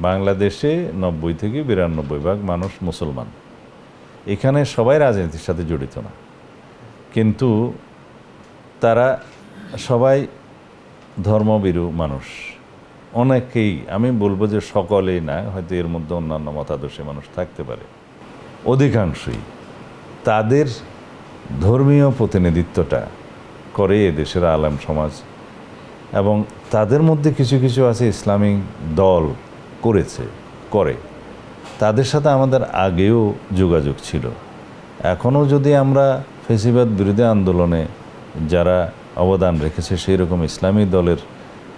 বাংলাদেশে নব্বই থেকে বিরানব্বই ভাগ মানুষ মুসলমান। এখানে সবাই রাজনীতির সাথে জড়িত না। কিন্তু তারা সবাই ধর্মবিরু মানুষ। অনেকেই, আমি বলব যে সকলেই না, হয়তো এর মধ্যে অন্যান্য মতাদর্শী মানুষ থাকতে পারে। অধিকাংশই তাদের ধর্মীয় প্রতিনিধিত্বটা করে এদেশের আলেম সমাজ। এবং তাদের মধ্যে কিছু কিছু আছে ইসলামিক দল করেছে, করে। তাদের সাথে আমাদের আগেও যোগাযোগ ছিল। এখনও যদি আমরা ফেসিবাদ বিরোধী আন্দোলনে যারা অবদান রেখেছে, সেই রকম ইসলামী দলের,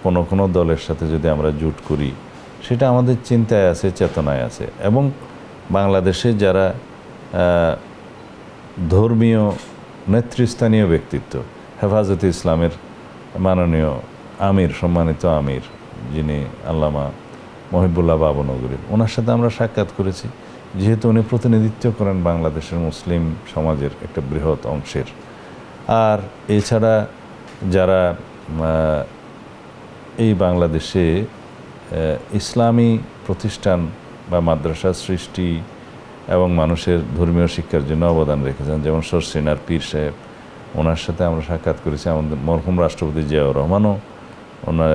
কোনো কোনো দলের সাথে যদি আমরা জুট করি, সেটা আমাদের চিন্তায় আছে, চেতনায় আছে। এবং বাংলাদেশে যারা ধর্মীয়, নেতৃস্থানীয় ব্যক্তিত্ব, হেফাজতে ইসলামের মাননীয় আমির, সম্মানিত আমির, যিনি আল্লামা মহিবুল্লাহ বাবনগরী ওনার সাথে আমরা সাক্ষাৎ করেছি। যেহেতু উনি প্রতিনিধিত্ব করেন বাংলাদেশের মুসলিম সমাজের একটা বৃহৎ অংশের। আর এছাড়া যারা এই বাংলাদেশে ইসলামী প্রতিষ্ঠান বা মাদ্রাসা সৃষ্টি এবং মানুষের ধর্মীয় শিক্ষার জন্য অবদান রেখেছেন, যেমন সরসিনার পীর সাহেব, ওনার সাথে আমরা সাক্ষাৎ করেছি আমাদের মরহুম রাষ্ট্রপতি জিয়াউর রহমানও। ওনার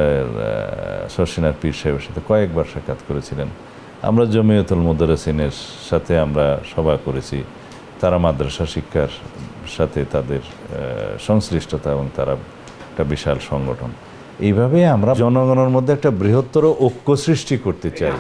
শশিনার পীর সাহেবের সাথে কয়েকবার সাক্ষাৎ করেছিলেন। আমরা জমিয়তুল মুদারসিনের সাথে আমরা সভা করেছি। তারা মাদ্রাসা শিক্ষার সাথে তাদের সংশ্লিষ্টতা এবং তারা একটা বিশাল সংগঠন। এইভাবে আমরা জনগণের মধ্যে একটা বৃহত্তর ঐক্য সৃষ্টি করতে চাই।